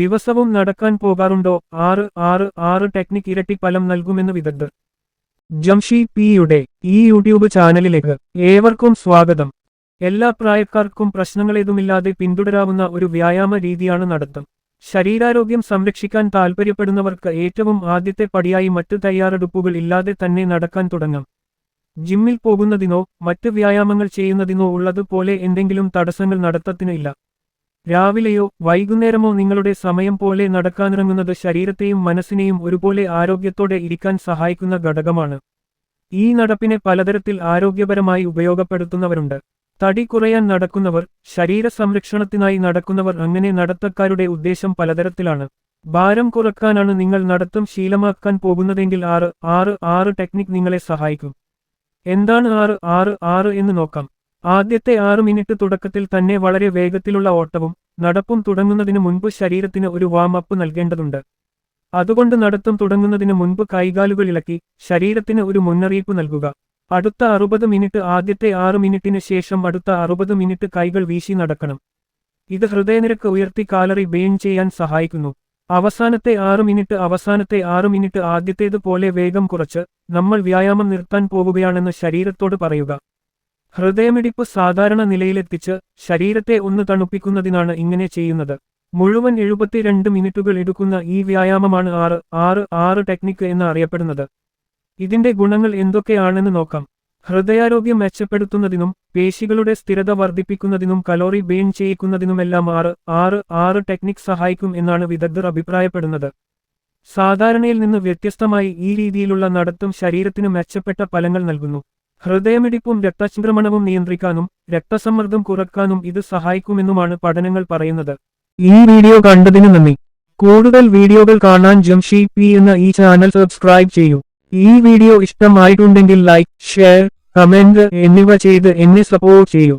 ദിവസവും നടക്കാൻ പോകാറുണ്ടോ? ആറ് ആറ് ആറ് ടെക്നിക് ഇരട്ടി ഫലം നൽകുമെന്ന് വിദഗ്ധർ. ജംഷി പിയുടെ ഈ യൂട്യൂബ് ചാനലിലേക്ക് ഏവർക്കും സ്വാഗതം. എല്ലാ പ്രായക്കാർക്കും പ്രശ്നങ്ങളേതുമില്ലാതെ പിന്തുടരാവുന്ന ഒരു വ്യായാമ രീതിയാണ് നടത്തം. ശരീരാരോഗ്യം സംരക്ഷിക്കാൻ താൽപ്പര്യപ്പെടുന്നവർക്ക് ഏറ്റവും ആദ്യത്തെ പടിയായി മറ്റ് തയ്യാറെടുപ്പുകൾ ഇല്ലാതെ തന്നെ നടക്കാൻ തുടങ്ങാം. ജിമ്മിൽ പോകുന്നതിനോ മറ്റ് വ്യായാമങ്ങൾ ചെയ്യുന്നതിനോ ഉള്ളതുപോലെ എന്തെങ്കിലും തടസ്സങ്ങൾ നടത്തത്തിന് ഇല്ല രാവിലെയോ വൈകുന്നേരമോ നിങ്ങളുടെ സമയം പോലെ നടക്കാനിറങ്ങുന്നത് ശരീരത്തെയും മനസ്സിനെയും ഒരുപോലെ ആരോഗ്യത്തോടെ ഇരിക്കാൻ സഹായിക്കുന്ന ഘടകമാണ്. ഈ നടപ്പിനെ പലതരത്തിൽ ആരോഗ്യപരമായി ഉപയോഗപ്പെടുത്തുന്നവരുണ്ട്. തടി കുറയാൻ നടക്കുന്നവർ ശരീര സംരക്ഷണത്തിനായി നടക്കുന്നവർ അങ്ങനെ നടത്തക്കാരുടെ ഉദ്ദേശം പലതരത്തിലാണ്. ഭാരം കുറക്കാനാണ് നിങ്ങൾ നടത്തം ശീലമാക്കാൻ പോകുന്നതെങ്കിൽ ആറ് ആറ് ആറ് ടെക്നിക് നിങ്ങളെ സഹായിക്കും. എന്താണ് ആറ് ആറ് ആറ് എന്ന് നോക്കാം. ആദ്യത്തെ ആറ് മിനിറ്റ് തുടക്കത്തിൽ തന്നെ വളരെ വേഗത്തിലുള്ള ഓട്ടവും നടപ്പും തുടങ്ങുന്നതിന് മുൻപ് ശരീരത്തിന് ഒരു വാം അപ്പ് നൽകേണ്ടതുണ്ട്. അതുകൊണ്ട് നടത്തും തുടങ്ങുന്നതിന് മുൻപ് കൈകാലുകൾ ഇളക്കി ശരീരത്തിന് ഒരു മുന്നറിയിപ്പ് നൽകുക. അടുത്ത അറുപത് മിനിറ്റ് ആദ്യത്തെ ആറ് മിനിറ്റിന് ശേഷം അടുത്ത അറുപത് മിനിറ്റ് കൈകൾ വീശി നടക്കണം. ഇത് ഹൃദയനിരക്ക് ഉയർത്തി കാലറി ബേൺ ചെയ്യാൻ സഹായിക്കുന്നു. അവസാനത്തെ ആറ് മിനിറ്റ് അവസാനത്തെ ആറ് മിനിറ്റ് ആദ്യത്തേതുപോലെ വേഗം കുറച്ച് നമ്മൾ വ്യായാമം നിർത്താൻ പോവുകയാണെന്ന് ശരീരത്തോട് പറയുക. ഹൃദയമിടിപ്പ് സാധാരണ നിലയിലെത്തിച്ച് ശരീരത്തെ ഒന്ന് തണുപ്പിക്കുന്നതിനാണ് ഇങ്ങനെ ചെയ്യുന്നത്. മുഴുവൻ എഴുപത്തിരണ്ട് മിനിറ്റുകൾ എടുക്കുന്ന ഈ വ്യായാമമാണ് ആറ് ആറ് ആറ് ടെക്നിക്ക് എന്ന് അറിയപ്പെടുന്നത്. ഇതിന്റെ ഗുണങ്ങൾ എന്തൊക്കെയാണെന്ന് നോക്കാം. ഹൃദയാരോഗ്യം മെച്ചപ്പെടുത്തുന്നതിനും പേശികളുടെ സ്ഥിരത വർദ്ധിപ്പിക്കുന്നതിനും കലോറി ബേൺ ചെയ്യിക്കുന്നതിനുമെല്ലാം ആറ് ആറ് ആറ് ടെക്നിക് സഹായിക്കും എന്നാണ് വിദഗ്ധർ അഭിപ്രായപ്പെടുന്നത്. സാധാരണയിൽ നിന്ന് വ്യത്യസ്തമായി ഈ രീതിയിലുള്ള നടത്തും ശരീരത്തിന് മെച്ചപ്പെട്ട ഫലങ്ങൾ നൽകുന്നു. ഹൃദയമിടിപ്പും രക്തചംക്രമണവും നിയന്ത്രിക്കാനും രക്തസമ്മർദ്ദം കുറക്കാനും ഇത് സഹായിക്കുമെന്നുമാണ് പഠനങ്ങൾ പറയുന്നത്. ഈ വീഡിയോ കണ്ടതിന് നന്ദി. കൂടുതൽ വീഡിയോകൾ കാണാൻ ജംഷി പി എന്ന ഈ ചാനൽ സബ്സ്ക്രൈബ് ചെയ്യൂ. ഈ വീഡിയോ ഇഷ്ടമായിട്ടുണ്ടെങ്കിൽ ലൈക്ക് ഷെയർ കമന്റ് എന്നിവ ചെയ്ത് എന്നെ സപ്പോർട്ട് ചെയ്യൂ.